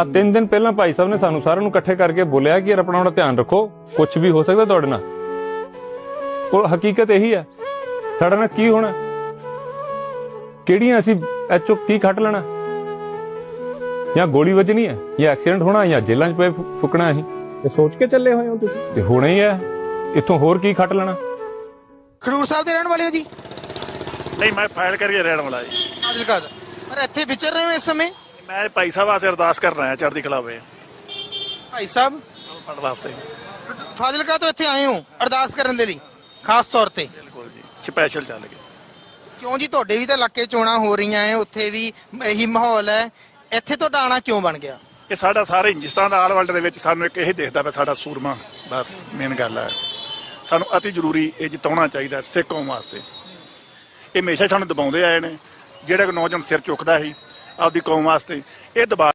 ਆ ਤਿੰਨ ਦਿਨ ਪਹਿਲਾਂ ਭਾਈ ਸਾਹਿਬ ਨੇ ਸਾਨੂੰ ਸਾਰਿਆਂ ਨੂੰ ਇਕੱਠੇ ਕਰਕੇ ਬੋਲਿਆ ਕਿ ਯਾਰ ਆਪਣਾ ਆਪਣਾ ਧਿਆਨ ਰੱਖੋ ਕੁਝ ਵੀ ਹੋ ਸਕਦਾ ਤੁਹਾਡੇ ਨਾਲ। ਉਹ ਹਕੀਕਤ ਇਹੀ ਹੈ ਸਾਡਾ ਨਾਲ ਕੀ ਹੋਣਾ? ਕਿਹੜੀਆਂ ਅਸੀਂ ਐਚਓ ਕੀ ਖੱਟ ਲੈਣਾ? ਜਾਂ ਗੋਲੀ ਵੱਜਣੀ ਹੈ ਜਾਂ ਐਕਸੀਡੈਂਟ ਹੋਣਾ ਜਾਂ ਜੇਲ੍ਹਾਂ 'ਚ ਪਏ ਫੁਕਣਾ ਅਸੀਂ? ਇਹ ਸੋਚ ਕੇ ਚੱਲੇ ਹੋਏ ਹੋ ਤੁਸੀਂ? ਤੇ ਹੋਣਾ ਹੀ ਹੈ ਇੱਥੋਂ ਹੋਰ ਕੀ ਖੱਟ ਲੈਣਾ? ਖਡੂਰ ਸਾਹਿਬ ਦੇ ਰਹਿਣ ਵਾਲੇ ਹੋ ਜੀ? ਨਹੀਂ ਮੈਂ ਫਾਈਲ ਕਰੀਏ ਰਹਿਣ ਵਾਲਾ ਜੀ। ਫਾਜ਼ਿਲਕਾ ਦਾ ਪਰ ਇੱਥੇ ਵਿਚਰ ਰਹੇ ਹੋ ਇਸ ਸਮੇਂ? ਮੈਂ ਭਾਈ ਸਾਹਿਬ ਵਾਸਤੇ ਅਰਦਾਸ ਕਰਨ ਆਇਆ ਚੜ੍ਹਦੀ ਕਲਾ ਵੇ। ਭਾਈ ਸਾਹਿਬ? ਫੜ ਵਾਸਤੇ। ਫਾਜ਼ਿਲਕਾ ਤੋਂ ਇੱਥੇ ਆਏ ਹੋ ਅਰਦਾਸ ਕਰਨ ਦੇ ਲਈ ਖਾਸ ਤੌਰ ਤੇ? ਬਿਲਕੁਲ ਜੀ ਸਪੈਸ਼ਲ ਚੱਲ ਗਏ। ਕਿਉਂ ਜੀ? ਤੁਹਾਡੇ ਵੀ ਤਾਂ ਇਲਾਕੇ ਚੋਣਾਂ ਹੋ ਰਹੀਆਂ ਐ ਉੱਥੇ ਵੀ ਇਹੀ ਮਾਹੌਲ ਹੈ ਇੱਥੇ ਤੁਹਾਡਾ ਆਣਾ ਕਿਉਂ ਬਣ ਗਿਆ? ਇਹ ਸਾਡਾ ਸਾਰੇ ਹਿੰਦੁਸਤਾਨ ਦਾ ਆਲ ਵਰਲਡ ਦੇ ਵਿੱਚ ਸਾਨੂੰ ਇੱਕ ਇਹ ਦੇਖਦਾ ਪਿਆ ਸਾਡਾ ਸੂਰਮਾ ਬਸ ਮੇਨ ਗੱਲ ਹੈ ਸਾਨੂੰ ਅਤੀ ਜ਼ਰੂਰੀ ਇਹ ਜਿਤਾਉਣਾ ਚਾਹੀਦਾ ਸਿੱਖ ਕੌਮ ਵਾਸਤੇ। ਇਹ ਹਮੇਸ਼ਾ ਸਾਨੂੰ ਦਬਾਉਂਦੇ ਆਏ ਨੇ ਜਿਹੜਾ ਕੋਈ ਨੌਜਵਾਨ ਸਿਰ ਚੁੱਕਦਾ ਸੀ ਆਪਦੀ ਕੌਮ ਵਾਸਤੇ। ਇਹ ਦਬਾ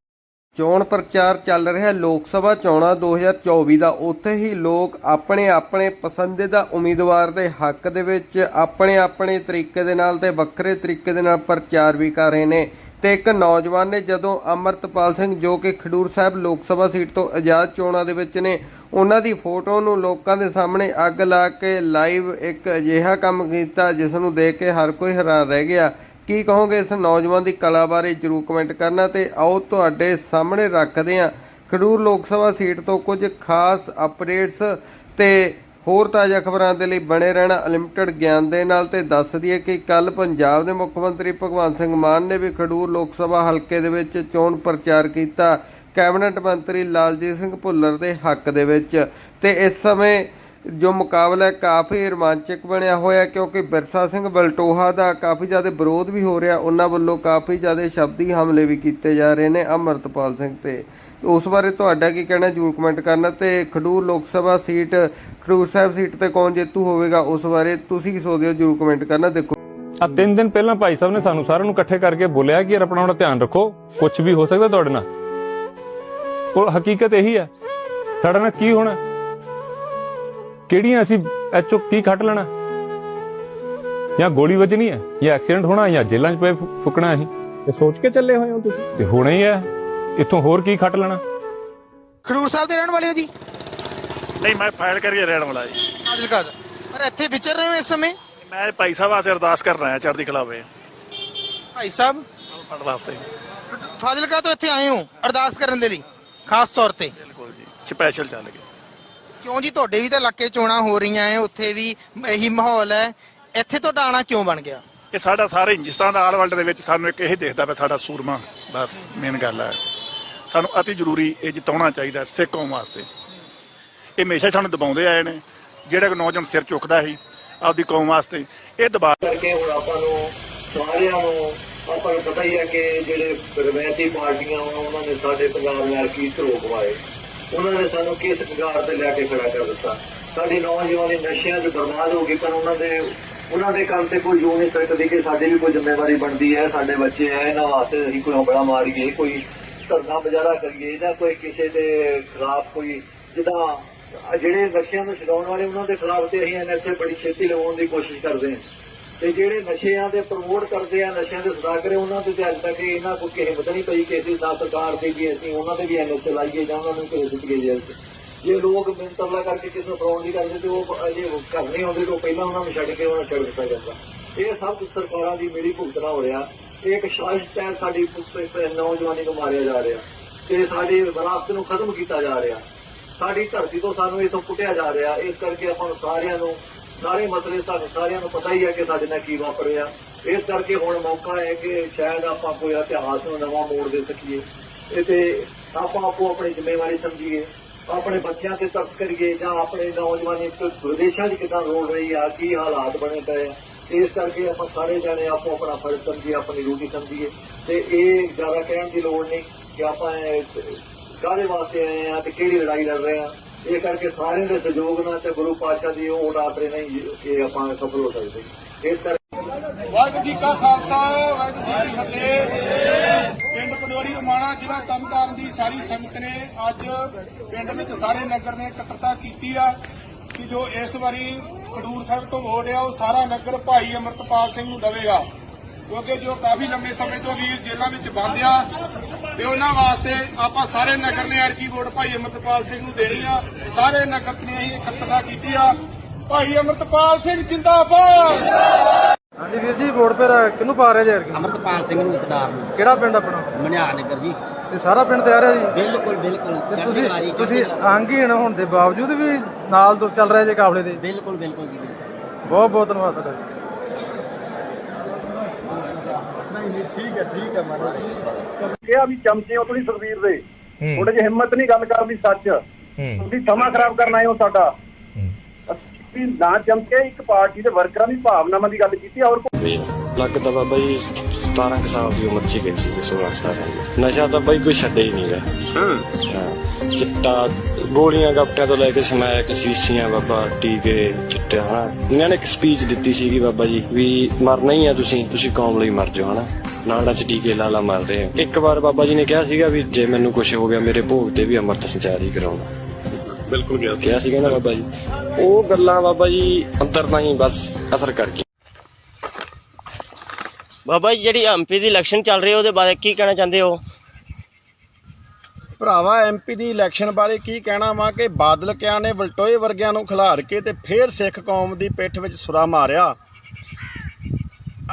ਚੋਣ ਪ੍ਰਚਾਰ ਚੱਲ ਰਿਹਾ। ਲੋਕ ਸਭਾ ਚੋਣਾਂ 2024 ਦਾ। ਉੱਥੇ ਹੀ ਲੋਕ ਆਪਣੇ ਆਪਣੇ ਪਸੰਦੀਦਾ ਉਮੀਦਵਾਰ ਦੇ ਹੱਕ ਦੇ ਵਿੱਚ ਆਪਣੇ ਆਪਣੇ ਤਰੀਕੇ ਦੇ ਨਾਲ ਤੇ ਵੱਖਰੇ ਤਰੀਕੇ ਦੇ ਨਾਲ ਪ੍ਰਚਾਰ ਵੀ ਕਰ ਰਹੇ ਨੇ। ਤੇ ਇੱਕ ਨੌਜਵਾਨ ਨੇ ਜਦੋਂ ਅਮਰਤਪਾਲ ਸਿੰਘ, ਜੋ ਕਿ ਖਡੂਰ ਸਾਹਿਬ ਲੋਕ ਸਭਾ ਸੀਟ ਤੋਂ ਆਜ਼ਾਦ ਚੋਣਾਂ ਦੇ ਵਿੱਚ ਨੇ, ਉਹਨਾਂ ਦੀ ਫੋਟੋ ਨੂੰ ਲੋਕਾਂ ਦੇ ਸਾਹਮਣੇ ਅੱਗ ਲਾ ਕੇ ਲਾਈਵ ਇੱਕ ਅਜਿਹਾ ਕੰਮ ਕੀਤਾ, ਜਿਸ ਨੂੰ ਦੇਖ ਕੇ ਹਰ ਕੋਈ ਹੈਰਾਨ ਰਹਿ ਗਿਆ। ਕੀ ਕਹੋਗੇ ਇਸ ਨੌਜਵਾਨ ਦੀ ਕਲਾ ਬਾਰੇ ਜਰੂਰ ਕਮੈਂਟ ਕਰਨਾ ਤੇ ਆਓ ਤੁਹਾਡੇ ਸਾਹਮਣੇ ਰੱਖਦੇ ਹਾਂ। ਖਡੂਰ ਲੋਕ ਸਭਾ ਸੀਟ ਤੋਂ ਕੁਝ ਖਾਸ ਅਪਡੇਟਸ ਤੇ ਹੋਰ ਤਾਜ਼ਾ ਖਬਰਾਂ ਦੇ ਲਈ ਬਣੇ ਰਹਿਣਾ ਅਨਲਿਮਟਿਡ ਗਿਆਨ ਦੇ ਨਾਲ ਤੇ ਦੱਸ ਦਈਏ ਕਿ ਕੱਲ ਪੰਜਾਬ ਦੇ ਮੁੱਖ ਮੰਤਰੀ ਭਗਵੰਤ ਸਿੰਘ ਮਾਨ ਨੇ ਵੀ ਖਡੂਰ ਲੋਕ ਸਭਾ ਹਲਕੇ ਦੇ ਵਿੱਚ ਚੋਣ ਪ੍ਰਚਾਰ ਕੀਤਾ। ਕੈਬਨਿਟ ਮੰਤਰੀ ਲਾਲਜੀਤ ਸਿੰਘ ਭੁੱਲਰ ਦੇ ਹੱਕ ਦੇ ਵਿੱਚ ਤੇ ਇਸ ਸਮੇਂ ਜੋ ਮੁਕਾਬਲਾ ਕਾਫੀ ਰੋਮਾਂਚਕ ਬਣਿਆ ਹੋਇਆ ਕਿਉਂਕਿ ਬਿਰਸਾ ਸਿੰਘ ਬਲਟੋਹਾ ਦਾ ਕਾਫੀ ਜ਼ਿਆਦਾ ਵਿਰੋਧ ਵੀ ਹੋ ਰਿਹਾ, ਉਹਨਾਂ ਵੱਲੋਂ ਕਾਫੀ ਜ਼ਿਆਦਾ ਸ਼ਬਦੀ ਹਮਲੇ ਵੀ ਕੀਤੇ ਜਾ ਰਹੇ ਨੇ ਅਮਰਤਪਾਲ ਸਿੰਘ ਤੇ। ਉਸ ਬਾਰੇ ਤੁਹਾਡਾ ਕੀ ਕਹਿਣਾ ਜਰੂਰ ਕਮੈਂਟ ਕਰਨਾ ਤੇ ਖਡੂਰ ਲੋਕ ਸਭਾ ਸੀਟ, ਖਡੂਰ ਸਾਹਿਬ ਸੀਟ ਤੇ ਕੌਣ ਜੇਤੂ ਹੋਵੇਗਾ, ਉਸ ਬਾਰੇ ਤੁਸੀਂ ਕੀ ਸੋਚਦੇ ਹੋ? ਜਰੂਰ ਕਮੈਂਟ ਕਰਨਾ, ਦੇਖੋ। ਆ, ਤਿੰਨ ਦਿਨ ਪਹਿਲਾਂ ਭਾਈ ਸਾਹਿਬ ਨੇ ਸਾਨੂੰ ਸਾਰਿਆਂ ਨੂੰ ਇਕੱਠੇ ਕਰਕੇ ਬੋਲਿਆ ਕਿ ਯਾਰ ਆਪਣਾ ਆਪਣਾ ਧਿਆਨ ਰੱਖੋ ਕੁਝ ਵੀ ਹੋ ਸਕਦਾ ਤੁਹਾਡੇ ਨਾਲ। ਉਹ ਹਕੀਕਤ ਇਹੀ ਹੈ। ਸਾਡਾ ਨਾਲ ਕੀ ਹੋਣਾ? ਕਿਹੜੀਆਂ ਅਸੀਂ ਐਚਓ ਕੀ ਖੱਟ ਲੈਣਾ? ਜਾਂ ਗੋਲੀ ਵੱਜਣੀ ਹੈ? ਜਾਂ ਐਕਸੀਡੈਂਟ ਹੋਣਾ ਜਾਂ ਜੇਲ੍ਹਾਂ 'ਚ ਪਏ ਫੁਕਣਾ ਅਸੀਂ? ਇਹ ਸੋਚ ਕੇ ਚੱਲੇ ਹੋਏ ਹੋ ਤੁਸੀਂ? ਤੇ ਹੋਣਾ ਹੀ ਹੈ। ਇੱਥੋਂ ਹੋਰ ਕੀ ਖੱਟ ਲੈਣਾ? ਖਡੂਰ ਸਾਹਿਬ ਦੇ ਰਹਿਣ ਵਾਲੇ ਹੋ ਜੀ? ਨਹੀਂ ਮੈਂ ਫਾਈਲ ਕਰੀਏ ਰਹਿਣ ਵਾਲਾ ਜੀ। ਫਾਜ਼ਿਲਕਾ ਦਾ। ਪਰ ਇੱਥੇ ਵਿਚਰ ਰਹੇ ਹੋ ਇਸ ਸਮੇਂ? ਮੈਂ ਭਾਈ ਸਾਹਿਬ ਵਾਸਤੇ ਅਰਦਾਸ ਕਰਨ ਆਇਆ ਚੜ੍ਹਦੀ ਕਲਾ ਵੇ। ਭਾਈ ਸਾਹਿਬ? ਫੜ ਵਾਸਤੇ। ਫਾਜ਼ਿਲਕਾ ਤੋਂ ਇੱਥੇ ਆਏ ਹੋ ਅਰਦਾਸ ਕਰਨ ਦੇ ਲਈ ਖਾਸ ਤੌਰ ਤੇ? ਬਿਲਕੁਲ ਜੀ ਸਪੈਸ਼ਲ ਚੱਲ ਗਏ। ਕਿਉਂ ਜੀ? ਤੁਹਾਡੇ ਵੀ ਤਾਂ ਇਲਾਕੇ ਚੋਣਾਂ ਹੋ ਰਹੀਆਂ ਐ ਉੱਥੇ ਵੀ ਇਹੀ ਮਾਹੌਲ ਹੈ ਇੱਥੇ ਤੁਹਾਡਾ ਆਣਾ ਕਿਉਂ ਬਣ ਗਿਆ? ਇਹ ਸਾਡਾ ਸਾਰੇ ਹਿੰਦੁਸਤਾਨ ਦਾ ਆਲ ਵਰਲਡ ਦੇ ਵਿੱਚ ਸਾਨੂੰ ਇੱਕ ਇਹ ਦੇਖਦਾ ਪਿਆ ਸਾਡਾ ਸੂਰਮਾ ਬਸ ਮੇਨ ਗੱਲ ਹੈ ਸਾਨੂੰ ਅਤੀ ਜ਼ਰੂਰੀ ਇਹ ਜਿਤਾਉਣਾ ਚਾਹੀਦਾ ਸਿੱਖ ਕੌਮ ਵਾਸਤੇ। ਇਹ ਹਮੇਸ਼ਾ ਸਾਨੂੰ ਦਬਾਉਂਦੇ ਆਏ ਨੇ ਜਿਹੜਾ ਨੌਜਵਾਨ ਸਿਰ ਚੁੱਕਦਾ ਸੀ ਆਪਦੀ ਕੌਮ ਵਾਸਤੇ ਇਹ ਦਬਾ ਕਰਕੇ ਹੁਣ ਆਪਾਂ ਨੂੰ ਸਾਰਿਆਂ ਨੂੰ ਆਪਾਂ ਨੂੰ ਪਤਾ ਹੀ ਹੈ ਕਿ ਜਿਹੜੇ ਰਵਾਇਤੀ ਪਾਰਟੀਆਂ ਉਹਨਾਂ ਨੇ ਸਾਡੇ ਪੰਜਾਬ ਨਾਲ ਕੀ ਵਾਏ ਉਹਨਾਂ ਨੇ ਸਾਨੂੰ ਕਿਸ ਕਗਾਰ ਤੇ ਲੈ ਕੇ ਖੜਾ ਕਰ ਦਿੱਤਾ। ਸਾਡੀ ਨੌਜਵਾਨੀ ਨਸ਼ਿਆਂ 'ਚ ਬਰਬਾਦ ਹੋ ਗਈ, ਪਰ ਉਹਨਾਂ ਦੇ ਉਹਨਾਂ ਦੇ ਕੰਮ ਤੇ ਕੋਈ ਜੋ ਨਹੀਂ ਸਕਦੀ ਕਿ ਸਾਡੀ ਵੀ ਕੋਈ ਜ਼ਿੰਮੇਵਾਰੀ ਬਣਦੀ ਹੈ, ਸਾਡੇ ਬੱਚੇ ਹੈ, ਇਹਨਾਂ ਵਾਸਤੇ ਅਸੀਂ ਕੋਈ ਹੰਬੜਾ ਮਾਰੀਏ, ਕੋਈ ਧਰਨਾ ਬਜਾਰਾ ਕਰੀਏ, ਜਾਂ ਕੋਈ ਕਿਸੇ ਦੇ ਖਿਲਾਫ ਕੋਈ ਜਿੱਦਾਂ ਜਿਹੜੇ ਨਸ਼ਿਆਂ ਨੂੰ ਛਡਾਉਣ ਵਾਲੇ, ਉਹਨਾਂ ਦੇ ਖਿਲਾਫ ਤੇ ਅਸੀਂ ਐਨਐਸਏ ਬੜੀ ਛੇਤੀ ਲਵਾਉਣ ਦੀ ਕੋਸ਼ਿਸ਼ ਕਰਦੇ ਹਾਂ। ਤੇ ਜਿਹੜੇ ਨਸ਼ਿਆਂ ਦੇ ਪ੍ਰਮੋਟ ਕਰਦੇ ਆ, ਨਸ਼ਿਆਂ ਦੇ ਸਦਾਗਰੇ ਉਹਨਾਂ ਤੇ ਤੇ ਅੱਜ ਤੱਕ ਇਹਨਾਂ ਕੋਈ ਕਿਸੇ ਹਿੰਮਤ ਨਹੀਂ ਪਈ ਕਿ ਅਸੀਂ ਨਾ ਸਰਕਾਰ ਦੇ ਵੀ ਅਸੀਂ, ਉਹਨਾਂ ਦੇ ਵੀ ਐਨਐਸਏ ਲਾਈਏ ਜਾਂ ਉਹਨਾਂ ਨੂੰ ਕਿਸੇ ਦਿੱਤੀਏ ਜੇਲ੍ਹ ਜੇ ਲੋਕ ਮਿੰਤਰਲਾ ਕਰਕੇ ਕਿਸੇ ਨੂੰ ਫਰਾਉਣ ਨਹੀਂ ਕਰਦੇ, ਤੇ ਉਹ ਅਜੇ ਘਰ ਨਹੀਂ ਆਉਂਦੇ, ਤੋਂ ਪਹਿਲਾਂ ਉਹਨਾਂ ਨੂੰ ਛੱਡ ਕੇ ਉਹਨਾਂ ਨੂੰ ਛੱਡ ਦਿੱਤਾ ਜਾਂਦਾ। ਇਹ ਸਭ ਕੁਝ ਸਰਕਾਰਾਂ ਦੀ ਮੇਰੀ ਭੁਗਤਣਾ ਹੋ ਰਿਹਾ ਇਹ ਇੱਕ ਸਾਜ਼ਿਸ਼ ਤਹਿਤ ਸਾਡੀ ਨੌਜਵਾਨੀ ਨੂੰ ਮਾਰਿਆ ਜਾ ਰਿਹਾ। ਤੇ ਸਾਡੀ ਵਿਰਾਸਤ ਨੂੰ ਖਤਮ ਕੀਤਾ ਜਾ ਰਿਹਾ। ਸਾਡੀ ਧਰਤੀ ਤੋਂ ਸਾਨੂੰ ਇਥੋਂ ਪੁੱਟਿਆ ਜਾ ਰਿਹਾ। ਇਸ ਕਰਕੇ ਆਪਾਂ ਸਾਰਿਆਂ ਨੂੰ ਸਾਰੇ ਮਸਲੇ ਸਾਨੂੰ ਸਾਰਿਆਂ ਨੂੰ ਪਤਾ ਹੀ ਹੈ ਕਿ ਸਾਡੇ ਨਾਲ ਕੀ ਵਾਪਰ ਰਿਹਾ ਇਸ ਕਰਕੇ ਹੁਣ ਮੌਕਾ ਹੈ ਕਿ ਸ਼ਾਇਦ ਆਪਾਂ ਕੋਈ ਇਤਿਹਾਸ ਨੂੰ ਨਵਾਂ ਮੋੜ ਦੇ ਸਕੀਏ। ਤੇ ਆਪਾਂ ਆਪੋ ਆਪਣੀ ਜ਼ਿੰਮੇਵਾਰੀ ਸਮਝੀਏ। ਆਪਣੇ ਬੱਚਿਆਂ ਤੇ ਤਰਸ ਕਰੀਏ ਜਾਂ ਆਪਣੇ ਨੌਜਵਾਨ ਤੇ ਵਿਦੇਸ਼ਾਂ 'ਚ ਕਿੱਦਾਂ ਰੋਲ ਰਹੀ ਆ, ਕੀ ਹਾਲਾਤ ਬਣੇ ਪਏ ਆ। ਇਸ ਕਰਕੇ ਆਪਾਂ ਸਾਰੇ ਜਾਣੇ ਆਪੋ ਆਪਣਾ ਫਰਜ਼ ਸਮਝੀਏ, ਆਪਣੀ ਡਿਊਟੀ ਸਮਝੀਏ। ਤੇ ਇਹ ਜ਼ਿਆਦਾ ਕਹਿਣ ਦੀ ਲੋੜ ਨਹੀਂ ਕਿ ਆਪਾਂ ਕਾਹਦੇ ਵਾਸਤੇ ਆਏ ਆ ਤੇ ਕਿਹੜੀ ਲੜਾਈ ਲੜ ਰਹੇ ਆ। ਇਹ ਕਰਕੇ ਸਾਰਿਆਂ ਦੇ ਸਹਿਯੋਗ ਨਾਲ ਤੇ ਗੁਰੂ ਪਾਤਸ਼ਾਹ ਦੀ ਉਹ ਆਸਰੇ ਨਹੀਂ ਇਹ ਆਪਾਂ ਸਫਲ ਹੋ ਸਕਦੇ। ਇਸ ਕਰਕੇ ਵਾਹਿਗੁਰੂ ਜੀ ਕਾ ਖਾਲਸਾ, ਵਾਹਿਗੁਰੂ ਜੀ ਕੀ ਫਤਿਹ। ਪਿੰਡ ਪੰਡੋਰੀ ਰਮਾਣਾ ਜ਼ਿਲ੍ਹਾ ਤਰਨਤਾਰਨ ਦੀ ਸਾਰੀ ਸੰਗਤ ਨੇ ਅੱਜ ਪਿੰਡ ਵਿੱਚ ਸਾਰੇ ਨਗਰ ਨੇ ਇਕੱਤਰਤਾ ਕੀਤੀ ਆ ਕਿ ਜੋ ਇਸ ਵਾਰੀ ਖਡੂਰ ਸਾਹਿਬ ਤੋਂ ਵੋਟ ਆ, ਉਹ ਸਾਰਾ ਨਗਰ ਭਾਈ ਅਮਰਤਪਾਲ ਸਿੰਘ ਨੂੰ ਦਵੇਗਾ। ਕਿਉਂਕਿ ਜੋ ਕਾਫੀ ਲੰਬੇ ਸਮੇਂ ਤੋਂ ਵੀਰ ਜੇਲ੍ਹਾਂ ਵਿੱਚ ਬੰਦ ਆ ਤੇ ਉਹਨਾਂ ਵਾਸਤੇ ਆਪਾਂ ਸਾਰੇ ਨਗਰ ਨੇ ਐਰਕੀ ਵੋਟ ਭਾਈ ਅਮਰਤਪਾਲ ਸਿੰਘ ਨੂੰ ਦੇਣੀ ਆ। ਸਾਰੇ ਨਗਰ ਨੇ ਅਸੀਂ ਇਕੱਤਰਤਾ ਕੀਤੀ ਆ। ਭਾਈ ਅਮਰਤਪਾਲ ਸਿੰਘ ਜਿੰਦਾਬਾਦ! ਹਾਂਜੀ ਵੀਰ ਜੀ ਵੋਟ ਫਿਰ ਕਿਹਨੂੰ ਪਾ ਰਹੇ ਜੀ ਐਤਕੀ? ਅਮਰਤਪਾਲ ਸਿੰਘ ਨੂੰ ਇਕਦਾਰ ਨੂੰ। ਕਿਹੜਾ ਪਿੰਡ ਆਪਣਾ? ਮਨਿਆਰ ਨਗਰ ਜੀ। ਤੇ ਸਾਰਾ ਪਿੰਡ ਤਿਆਰ ਹੈ ਜੀ? ਬਿਲਕੁਲ ਬਿਲਕੁਲ। ਤੇ ਚੜ੍ਹਦੀ ਤੁਸੀਂ ਕਲਾ ਤੁਸੀਂ ਚੜ੍ਹਦੀ ਕਲਾ। ਅੰਗਹੀਣ ਹੋਣ ਦੇ ਬਾਵਜੂਦ ਵੀ ਨਾਲ ਤੋਂ ਚੱਲ ਰਹੇ ਜੇ ਕਾਫਲੇ ਦੇ। ਬਿਲਕੁਲ ਬਿਲਕੁਲ ਜੀ ਬਿਲਕੁਲ। ਬਹੁਤ ਬਹੁਤ ਧੰਨਵਾਦ ਤੁਹਾਡਾ ਜੀ। ਕਿਹਾ ਵੀ ਚਮਚੇ ਉਹ ਤੁਸੀਂ ਸੁਖਵੀਰ ਦੇ। ਥੋੜੇ ਜਿਹੀ ਹਿੰਮਤ ਨਹੀਂ ਗੱਲ ਕਰਨ ਦੀ ਸੱਚ। ਤੁਸੀਂ ਸਮਾਂ ਖਰਾਬ ਕਰਨ ਆਏ ਹੋ ਸਾਡਾ। ਅਸੀਂ ਨਾ ਚਮਕੇ ਇੱਕ ਪਾਰਟੀ ਦੇ ਵਰਕਰਾਂ ਦੀ ਭਾਵਨਾਵਾਂ ਦੀ ਗੱਲ ਕੀਤੀ ਔਰ ਲੱਗਦਾ ਬਾਬਾ ਜੀ 17 ਕੁ ਸਾਲ ਦੀ ਉਮਰ ਚ ਹੀ ਗਈ ਸੀ 16 17 ਦੀ ਨਸ਼ਾ ਤਾਂ ਬਾਈ ਕੋਈ ਛੱਡੇ ਹੀ ਨਹੀਂਗਾ ਹਾਂ ਚਿੱਟਾ ਗੋਲੀਆਂ ਗੱਪਿਆਂ ਤੋਂ ਲੈ ਕੇ ਸਮੈਕ ਸੀਸੀਆਂ ਬਾਬਾ ਟੀਕੇ ਚਿੱਟਾ ਹਨਾ ਇਹਨਾਂ ਨੇ ਇੱਕ ਸਪੀਚ ਦਿੱਤੀ ਸੀਗੀ ਬਾਬਾ ਜੀ ਵੀ ਮਰਨਾ ਹੀ ਆ ਤੁਸੀਂ ਤੁਸੀਂ ਕੌਮ ਲਈ ਮਰ ਜਾਓ ਹਨਾ ਨਾਲਾਂ ਚ ਟੀਕੇ ਲਾਲਾ ਮਾਰਦੇ ਆ ਇੱਕ ਵਾਰ ਬਾਬਾ ਜੀ ਨੇ ਕਿਹਾ ਸੀਗਾ ਵੀ ਜੇ ਮੈਨੂੰ ਕੁਝ ਹੋ ਗਿਆ ਮੇਰੇ ਭੋਗ ਤੇ ਵੀ ਅੰਮ੍ਰਿਤ ਸੰਚਾਰੀ ਕਰਾਉਣਾ ਬਿਲਕੁਲ ਗਿਆ ਕਿਹਾ ਸੀਗਾ ਨਾ ਬਾਬਾ ਜੀ ਉਹ ਗੱਲਾਂ ਬਾਬਾ ਜੀ ਅੰਦਰ ਤਾਂ ਹੀ ਬਸ ਅਸਰ ਕਰ ਗਈਆਂ ਬਾਬਾ ਜੀ, ਜਿਹੜੀ ਐਮਪੀ ਦੀ ਇਲੈਕਸ਼ਨ ਚੱਲ ਰਹੀ ਹੈ, ਉਹਦੇ ਬਾਰੇ ਕੀ ਕਹਿਣਾ ਚਾਹੁੰਦੇ ਹੋ? ਭਰਾਵਾ ਐਮਪੀ ਦੀ ਇਲੈਕਸ਼ਨ ਬਾਰੇ ਕੀ ਕਹਿਣਾ ਵਾ ਕਿ ਬਾਦਲ ਕਿਆਂ ਨੇ ਵਲਟੋਏ ਵਰਗਿਆਂ ਨੂੰ ਖਿਲਾਰ ਕੇ ਤੇ ਫੇਰ ਸਿੱਖ ਕੌਮ ਦੀ ਪਿੱਠ ਵਿੱਚ ਸੁਰਾ ਮਾਰਿਆ।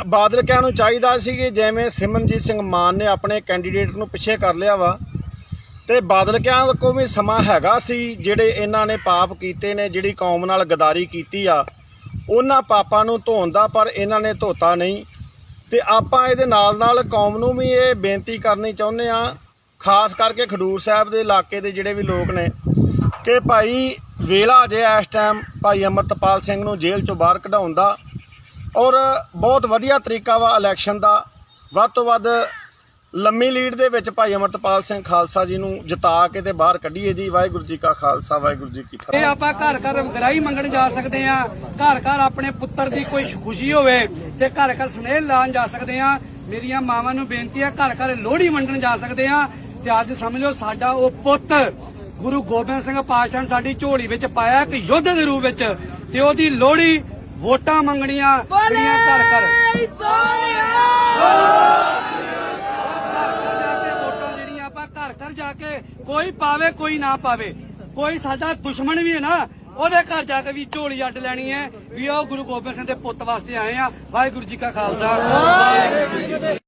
ਬਾਦਲ ਕਿਆਂ ਨੂੰ ਚਾਹੀਦਾ ਸੀ ਕਿ ਜਿਵੇਂ ਸਿਮਰਨਜੀਤ ਸਿੰਘ ਮਾਨ ਨੇ ਆਪਣੇ ਕੈਂਡੀਡੇਟ ਨੂੰ ਪਿੱਛੇ ਕਰ ਲਿਆ ਵਾ, ਤੇ ਬਾਦਲ ਕਿਆਂ ਕੋ ਵੀ ਸਮਾਂ ਹੈਗਾ ਸੀ, ਜਿਹੜੇ ਇਹਨਾਂ ਨੇ ਪਾਪ ਕੀਤੇ ਨੇ, ਜਿਹੜੀ ਕੌਮ ਨਾਲ ਗਦਾਰੀ ਕੀਤੀ ਆ, ਉਹਨਾਂ ਪਾਪਾਂ ਨੂੰ ਧੋਣ ਦਾ, ਪਰ ਇਹਨਾਂ ਨੇ ਧੋਤਾ ਨਹੀਂ। ਤੇ ਆਪਾਂ ਇਹਦੇ ਨਾਲ ਨਾਲ ਕੌਮ ਨੂੰ ਵੀ ਇਹ ਬੇਨਤੀ ਕਰਨੀ ਚਾਹੁੰਦੇ ਆ ਖਾਸ ਕਰਕੇ ਖਡੂਰ ਸਾਹਿਬ ਦੇ ਇਲਾਕੇ ਦੇ ਜਿਹੜੇ ਵੀ ਲੋਕ ਨੇ, ਕਿ ਭਾਈ ਵੇਲਾ ਜੇ ਇਸ ਟਾਈਮ ਭਾਈ ਅਮਰਤਪਾਲ ਸਿੰਘ ਨੂੰ ਜੇਲ੍ਹ ਚੋਂ ਬਾਹਰ ਕਢਾਉਣ ਦਾ ਔਰ ਬਹੁਤ ਵਧੀਆ ਤਰੀਕਾ ਵਾ ਇਲੈਕਸ਼ਨ ਦਾ, ਵੱਧ ਤੋਂ ਵੱਧ ਲੰਮੀ ਲੀਡ ਦੇ ਵਿੱਚ ਭਾਈ ਅਮਰਤਪਾਲ ਸਿੰਘ ਖਾਲਸਾ ਜੀ ਨੂੰ ਜਿਤਾ ਕੇ ਤੇ ਬਾਹਰ ਕੱਢੀਏ ਜੀ। ਵਾਹਿਗੁਰੂ ਜੀ ਕਾ ਖਾਲਸਾ ਵਾਹਿਗੁਰੂ ਜੀ ਕੀ ਫਤਿਹ। ਇਹ ਆਪਾਂ ਘਰ ਘਰ ਗਰਾਈ ਮੰਗਣ ਜਾ ਸਕਦੇ ਆ ਘਰ ਘਰ ਆਪਣੇ ਪੁੱਤਰ ਦੀ ਕੋਈ ਖੁਸ਼ੀ ਹੋਵੇ ਤੇ ਘਰ ਘਰ ਸਨੇਹ ਲਾਣ ਜਾ ਸਕਦੇ ਆ ਮੇਰੀਆਂ ਮਾਵਾਂ ਨੂੰ ਬੇਨਤੀ ਹੈ ਘਰ ਘਰ ਲੋਹੜੀ ਵੰਡਣ ਜਾ ਸਕਦੇ ਆ ਤੇ ਅੱਜ ਸਮਝ ਲਓ ਸਾਡਾ ਉਹ ਪੁੱਤ ਗੁਰੂ ਗੋਬਿੰਦ ਸਿੰਘ ਪਾਤਸ਼ਾਹ ਨੇ ਸਾਡੀ ਝੋਲੀ ਵਿੱਚ ਪਾਇਆ ਇੱਕ ਯੁੱਧ ਦੇ ਰੂਪ ਵਿੱਚ ਤੇ ਉਹਦੀ ਲੋਹੜੀ ਵੋਟਾਂ ਮੰਗਣੀਆਂ ਜਿਹੜੀਆਂ ਘਰ ਘਰ ਕੇ ਵੋਟਾਂ ਜਿਹੜੀਆਂ ਆਪਾਂ ਘਰ ਘਰ ਜਾ ਕੇ ਕੋਈ ਪਾਵੇ ਕੋਈ ਨਾ ਪਾਵੇ। ਕੋਈ ਸਾਡਾ ਦੁਸ਼ਮਣ ਵੀ ਹੈ ਨਾ ਉਹਦੇ ਘਰ ਜਾ ਕੇ ਵੀ ਝੋਲੀ ਅੱਡ ਲੈਣੀ ਹੈ ਵੀ ਉਹ ਗੁਰੂ ਗੋਬਿੰਦ ਸਿੰਘ ਦੇ ਪੁੱਤ ਵਾਸਤੇ ਆਏ ਆ। ਵਾਹਿਗੁਰੂ ਜੀ ਕਾ ਖਾਲਸਾ।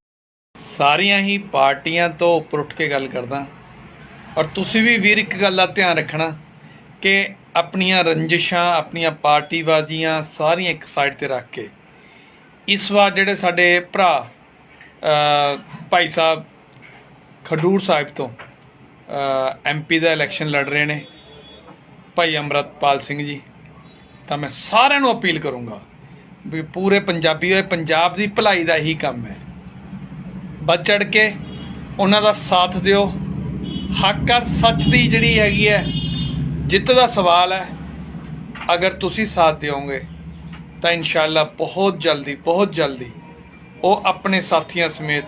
ਸਾਰੀਆਂ ਹੀ ਪਾਰਟੀਆਂ ਤੋਂ ਉੱਪਰ ਉੱਠ ਕੇ ਗੱਲ ਕਰਦਾ। ਔਰ ਤੁਸੀਂ ਵੀ ਵੀਰ ਇੱਕ ਗੱਲ ਦਾ ਧਿਆਨ ਰੱਖਣਾ ਕਿ ਆਪਣੀਆਂ ਰੰਜਿਸ਼ਾਂ ਆਪਣੀਆਂ ਪਾਰਟੀਬਾਜ਼ੀਆਂ ਸਾਰੀਆਂ ਇੱਕ ਸਾਈਡ ਤੇ ਰੱਖ ਕੇ। ਇਸ ਵਾਰ ਜਿਹੜੇ ਸਾਡੇ ਭਰਾ ਅ, ਭਾਈ ਸਾਹਿਬ ਖਡੂਰ ਸਾਹਿਬ ਤੋਂ ਐਮਪੀ ਦਾ ਇਲੈਕਸ਼ਨ ਲੜ ਰਹੇ ਨੇ। ਭਾਈ ਅਮਰਤਪਾਲ ਸਿੰਘ ਜੀ, ਤਾਂ ਮੈਂ ਸਾਰਿਆਂ ਨੂੰ ਅਪੀਲ ਕਰੂੰਗਾ ਵੀ ਪੂਰੇ ਪੰਜਾਬੀ ਹੋਏ, ਪੰਜਾਬ ਦੀ ਭਲਾਈ ਦਾ ਹੀ ਕੰਮ ਹੈ। ਵੱਧ ਚੜ ਕੇ ਉਹਨਾਂ ਦਾ ਸਾਥ ਦਿਓ। ਹੱਕ ਔਰ ਸੱਚ ਦੀ ਜਿਹੜੀ ਹੈਗੀ ਹੈ, ਜਿੱਤ ਦਾ ਸਵਾਲ ਹੈ। ਅਗਰ ਤੁਸੀਂ ਸਾਥ ਦਿਓਗੇ, ਤਾਂ ਇਨਸ਼ਾਅੱਲਾ ਬਹੁਤ ਜਲਦੀ ਬਹੁਤ ਜਲਦੀ ਉਹ ਆਪਣੇ ਸਾਥੀਆਂ ਸਮੇਤ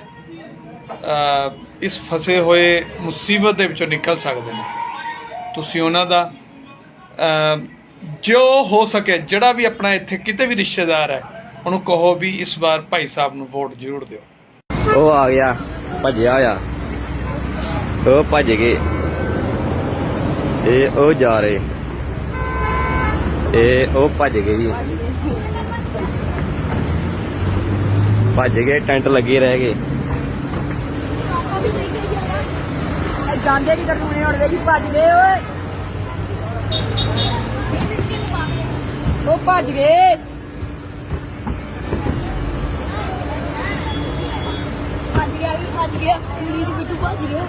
ਇਸ ਫਸੇ ਹੋਏ ਮੁਸੀਬਤ ਦੇ ਵਿੱਚੋਂ ਨਿਕਲ ਸਕਦੇ ਨੇ। ਤੁਸੀਂ ਉਹਨਾਂ ਦਾ ਜੋ ਹੋ ਸਕੇ, ਜਿਹੜਾ ਵੀ ਆਪਣਾ ਇੱਥੇ ਕਿਤੇ ਵੀ ਰਿਸ਼ਤੇਦਾਰ ਹੈ, ਉਹਨੂੰ ਕਹੋ ਵੀ ਇਸ ਵਾਰ ਭਾਈ ਸਾਹਿਬ ਨੂੰ ਵੋਟ ਜ਼ਰੂਰ ਦਿਓ। ਉਹ ਆ ਗਿਆ, ਭੱਜਿਆ ਆ। ਉਹ ਭੱਜ ਗਏ। ਇਹ ਉਹ ਜਾ ਰਹੇ। ਇਹ ਉਹ ਭੱਜ ਗਏ ਜੀ। ਭੱਜ ਗਏ, ਟੈਂਟ ਲੱਗੇ ਰਹਿ ਗਏ। ਜਾਂਦੇ ਕੀ ਕਰਨੂਨੇ ਹੁਣ ਵੇਖੀ ਭੱਜ ਗਏ, ਓਏ। ਉਹ ਭੱਜ ਗਏ। ਭੱਜ ਗਿਆ, ਵੀ ਭੱਜ ਗਿਆ। ਕੁੜੀ ਦੀ ਬਿੱਟੂ ਭੱਜ ਗਿਆ